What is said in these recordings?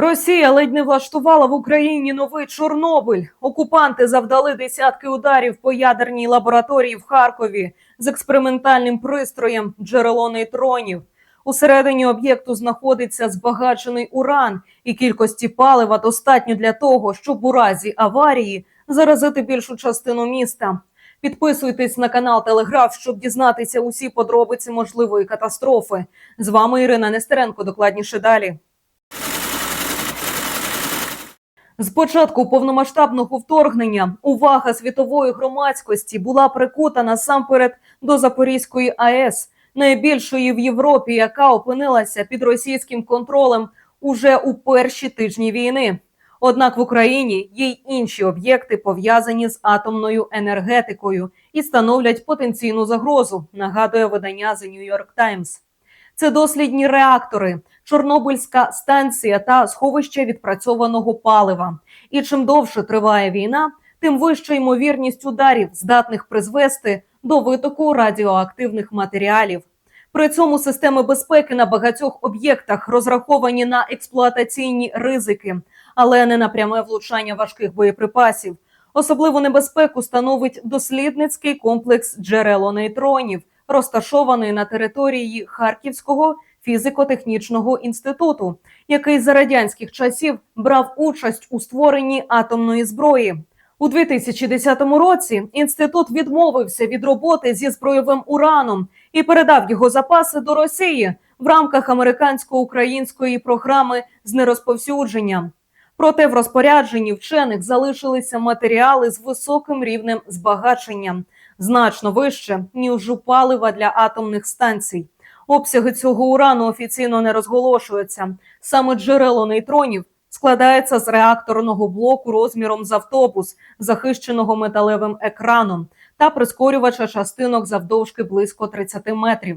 Росія ледь не влаштувала в Україні новий Чорнобиль. Окупанти завдали десятки ударів по ядерній лабораторії в Харкові з експериментальним пристроєм джерело нейтронів. Усередині об'єкту знаходиться збагачений уран, і кількості палива достатньо для того, щоб у разі аварії заразити більшу частину міста. Підписуйтесь на канал Телеграф, щоб дізнатися усі подробиці можливої катастрофи. З вами Ірина Нестеренко. Докладніше далі. З початку повномасштабного вторгнення увага світової громадськості була прикута насамперед до Запорізької АЕС, найбільшої в Європі, яка опинилася під російським контролем уже у перші тижні війни. Однак в Україні є й інші об'єкти пов'язані з атомною енергетикою і становлять потенційну загрозу. Нагадує видання The New York Times. Це дослідні реактори, Чорнобильська станція та сховище відпрацьованого палива. І чим довше триває війна, тим вища ймовірність ударів, здатних призвести до витоку радіоактивних матеріалів. При цьому системи безпеки на багатьох об'єктах розраховані на експлуатаційні ризики, але не на пряме влучання важких боєприпасів. Особливу небезпеку становить дослідницький комплекс джерелонейтронів, розташований на території Харківського фізико-технічного інституту, який за радянських часів брав участь у створенні атомної зброї. У 2010 році інститут відмовився від роботи зі збройовим ураном і передав його запаси до Росії в рамках американсько-української програми з нерозповсюдження. Проте в розпорядженні вчених залишилися матеріали з високим рівнем збагачення, значно вище ніж у палива для атомних станцій. Обсяги цього урану офіційно не розголошуються. Саме джерело нейтронів складається з реакторного блоку розміром з автобус, захищеного металевим екраном, та прискорювача частинок завдовжки близько 30 метрів.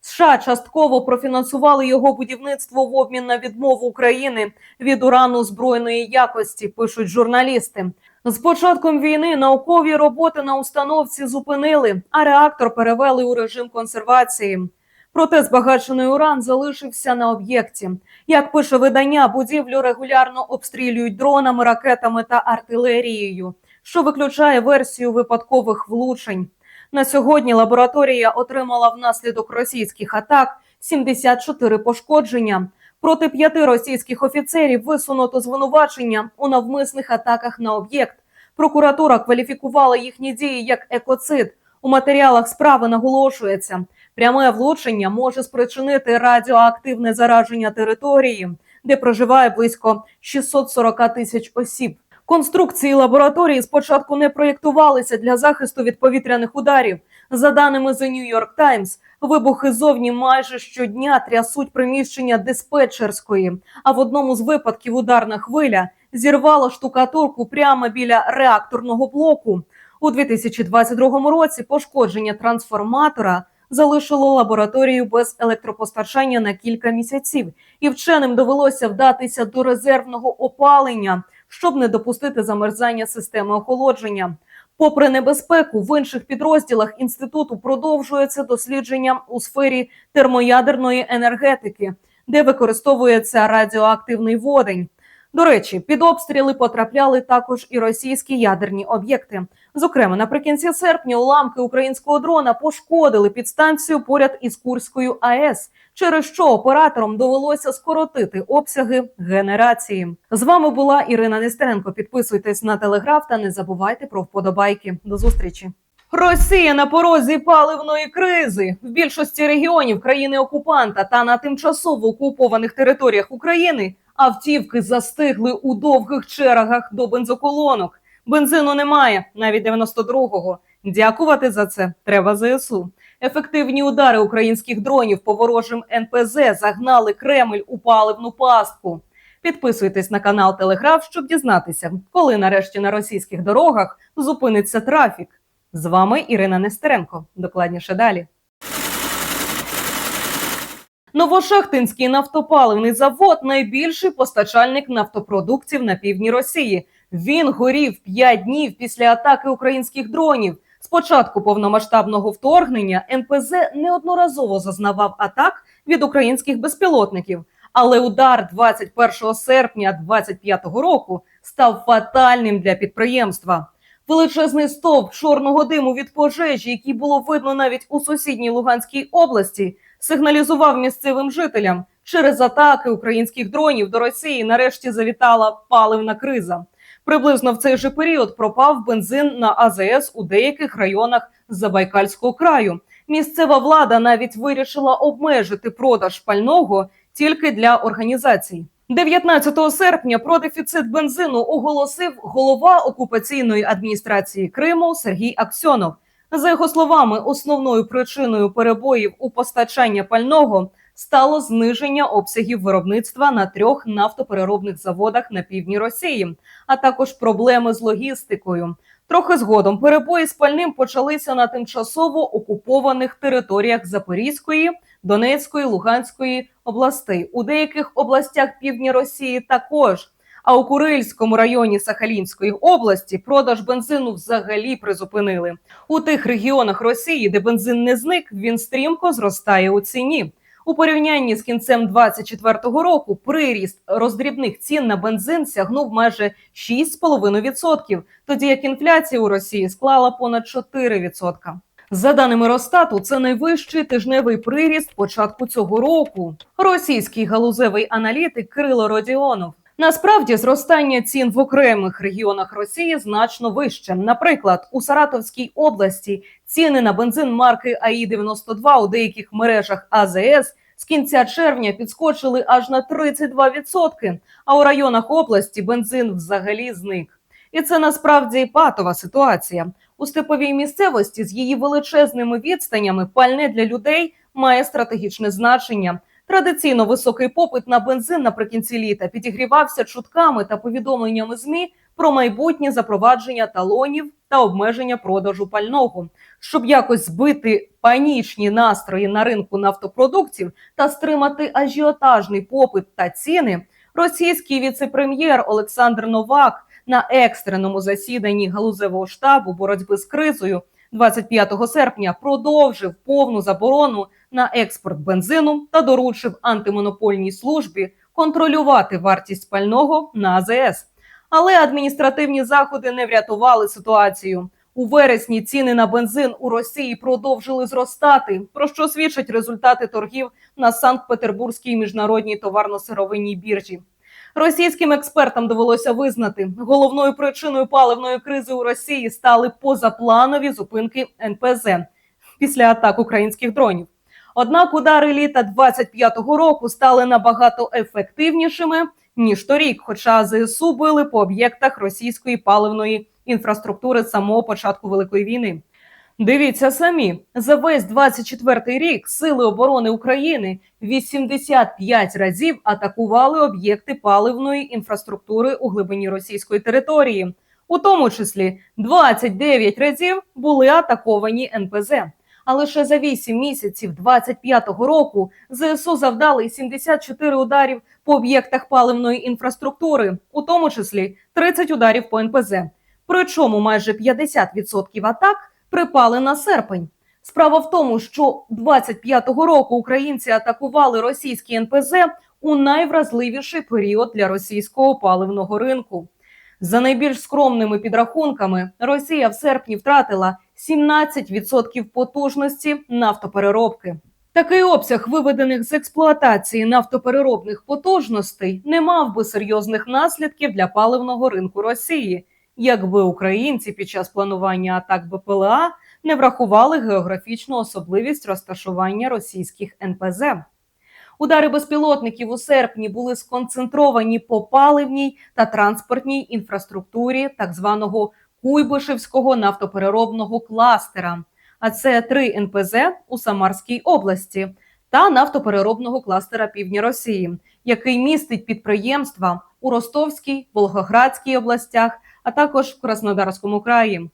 США частково профінансували його будівництво в обмін на відмову України від урану збройної якості. Пишуть журналісти. З початком війни наукові роботи на установці зупинили, а реактор перевели у режим консервації. Проте збагачений уран залишився на об'єкті. Як пише видання, будівлю регулярно обстрілюють дронами, ракетами та артилерією, що виключає версію випадкових влучень. На сьогодні лабораторія отримала внаслідок російських атак 74 пошкодження. Проти п'яти російських офіцерів висунуто звинувачення у навмисних атаках на об'єкт. Прокуратура кваліфікувала їхні дії як екоцид. У матеріалах справи наголошується, пряме влучення може спричинити радіоактивне зараження території, де проживає близько 640 тисяч осіб. Конструкції лабораторії спочатку не проєктувалися для захисту від повітряних ударів. За даними The New York Times, вибухи зовні майже щодня трясуть приміщення диспетчерської. А в одному з випадків ударна хвиля зірвала штукатурку прямо біля реакторного блоку. У 2022 році пошкодження трансформатора залишило лабораторію без електропостачання на кілька місяців, і вченим довелося вдатися до резервного опалення, щоб не допустити замерзання системи охолодження. Попри небезпеку, в інших підрозділах інституту продовжується дослідження у сфері термоядерної енергетики, де використовується радіоактивний водень. До речі, під обстріли потрапляли також і російські ядерні об'єкти. Зокрема, наприкінці серпня уламки українського дрона пошкодили підстанцію поряд із Курською АЕС, через що операторам довелося скоротити обсяги генерації. З вами була Ірина Нестеренко. Підписуйтесь на телеграф та не забувайте про вподобайки. До зустрічі. Росія на порозі паливної кризи в більшості регіонів країни окупанта та на тимчасово окупованих територіях України автівки застигли у довгих чергах до бензоколонок. Бензину немає, навіть 92-го. Дякувати за це треба ЗСУ. Ефективні удари українських дронів по ворожим НПЗ загнали Кремль у паливну пастку. Підписуйтесь на канал Телеграф, щоб дізнатися, коли нарешті на російських дорогах зупиниться трафік. З вами Ірина Нестеренко. Докладніше далі. Новошахтинський нафтопаливний завод найбільший постачальник нафтопродуктів на півдні Росії. Він горів 5 днів після атаки українських дронів. З початку повномасштабного вторгнення НПЗ неодноразово зазнавав атак від українських безпілотників, Але удар 21 серпня 25-го року став фатальним для підприємства. Величезний стовп чорного диму від пожежі, який було видно навіть у сусідній Луганській області, сигналізував місцевим жителям. Через атаки українських дронів до Росії нарешті завітала паливна криза. Приблизно в цей же період пропав бензин на АЗС у деяких районах Забайкальського краю. Місцева влада навіть вирішила обмежити продаж пального тільки для організацій. 19 серпня про дефіцит бензину оголосив голова окупаційної адміністрації Криму Сергій Аксьонов. За його словами, основною причиною перебоїв у постачання пального стало зниження обсягів виробництва на трьох нафтопереробних заводах на півдні Росії, а також проблеми з логістикою. Трохи згодом перебої з пальним почалися на тимчасово окупованих територіях Запорізької, Донецької, Луганської областей. У деяких областях півдня Росії також. А у Курильському районі Сахалінської області продаж бензину взагалі призупинили. У тих регіонах Росії, де бензин не зник, він стрімко зростає у ціні. У порівнянні з кінцем 24-го року приріст роздрібних цін на бензин сягнув майже 6,5%, тоді як інфляція у Росії склала понад 4%. За даними Росстату, це найвищий тижневий приріст початку цього року. Російський галузевий аналітик Кирило Родіонов. Насправді зростання цін в окремих регіонах Росії значно вище. Наприклад, у Саратовській області ціни на бензин марки АІ 92 у деяких мережах АЗС з кінця червня підскочили аж на 32%, А у районах області бензин взагалі зник. І це насправді патова ситуація. У степовій місцевості з її величезними відстанями пальне для людей має стратегічне значення. Традиційно високий попит на бензин наприкінці літа підігрівався чутками та повідомленнями змі про майбутнє запровадження талонів та обмеження продажу пального, щоб якось збити панічні настрої на ринку нафтопродуктів та стримати ажіотажний попит та ціни. Російський віце-прем'єр Олександр Новак на екстреному засіданні галузевого штабу боротьби з кризою 25 серпня продовжив повну заборону на експорт бензину та доручив антимонопольній службі контролювати вартість пального на АЗС. Але адміністративні заходи не врятували ситуацію. У вересні ціни на бензин у Росії продовжили зростати, про що свідчать результати торгів на Санкт-Петербурзькій міжнародній товарно-сировинній біржі. Російським експертам довелося визнати, головною причиною паливної кризи у Росії стали позапланові зупинки НПЗ після атак українських дронів. Однак удари літа 25-го року стали набагато ефективнішими ніж торік, хоча ЗСУ били по об'єктах російської паливної інфраструктури з самого початку великої війни. Дивіться самі за весь 24-й рік сили оборони України 85 разів атакували об'єкти паливної інфраструктури у глибині російської території, у тому числі 29 разів були атаковані НПЗ. А лише за 8 місяців 25-го року ЗСУ завдали 74 ударів по об'єктах паливної інфраструктури, у тому числі 30 ударів по НПЗ. Причому майже 50% атак припали на серпень. Справа в тому, що 25-го року українці атакували російські НПЗ у найвразливіший період для російського паливного ринку. За найбільш скромними підрахунками, Росія в серпні втратила 17% потужності нафтопереробки. Такий обсяг виведених з експлуатації нафтопереробних потужностей не мав би серйозних наслідків для паливного ринку Росії, якби українці під час планування атак БПЛА не врахували географічну особливість розташування російських НПЗ. Удари безпілотників у серпні були сконцентровані по паливній та транспортній інфраструктурі так званого Куйбишевського нафтопереробного кластера. А це три НПЗ у Самарській області та нафтопереробного кластера Півдня Росії, який містить підприємства у Ростовській, Волгоградській областях, а також в Краснодарському краї.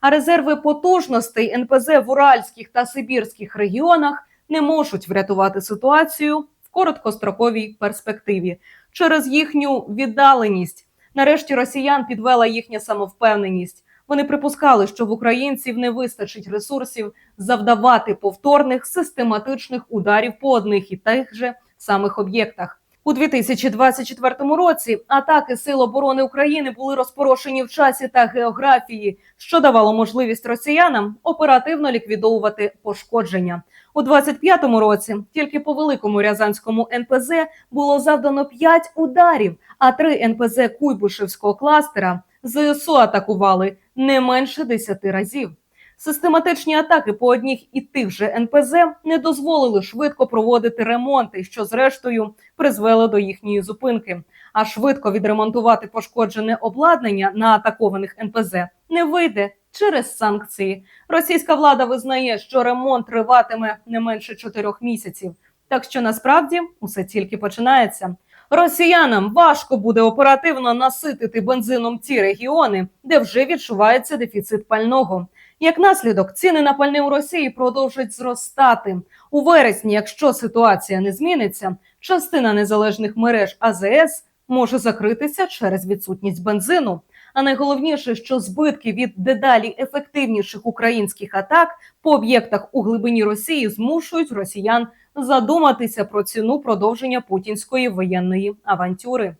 А резерви потужностей НПЗ в Уральських та Сибірських регіонах не можуть врятувати ситуацію в короткостроковій перспективі через їхню віддаленість. Нарешті росіян підвела їхня самовпевненість. Вони припускали, що в українців не вистачить ресурсів завдавати повторних систематичних ударів по одних і тих же самих об'єктах. У 2024 році атаки Сил оборони України були розпорошені в часі та географії, що давало можливість росіянам оперативно ліквідовувати пошкодження. У 25-му році тільки по великому рязанському НПЗ було завдано 5 ударів, а три НПЗ Куйбишевського кластера ЗСУ атакували не менше 10 разів. Систематичні атаки по одніх і тих же НПЗ не дозволили швидко проводити ремонти, що зрештою призвело до їхньої зупинки. А швидко відремонтувати пошкоджене обладнання на атакованих НПЗ не вийде через санкції. Російська влада визнає, що ремонт триватиме не менше чотирьох місяців. Так що насправді усе тільки починається. Росіянам важко буде оперативно наситити бензином ті регіони, де вже відчувається дефіцит пального. Як наслідок, ціни на пальне у Росії продовжують зростати у вересні. Якщо ситуація не зміниться, частина незалежних мереж АЗС може закритися через відсутність бензину. А найголовніше, що збитки від дедалі ефективніших українських атак по об'єктах у глибині Росії змушують росіян задуматися про ціну продовження путінської воєнної авантюри.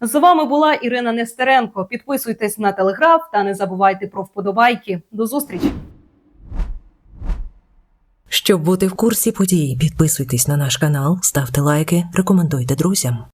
З вами була Ірина Нестеренко. Підписуйтесь на телеграф та не забувайте про вподобайки. До зустрічі! Щоб бути в курсі подій, підписуйтесь на наш канал, ставте лайки, рекомендуйте друзям.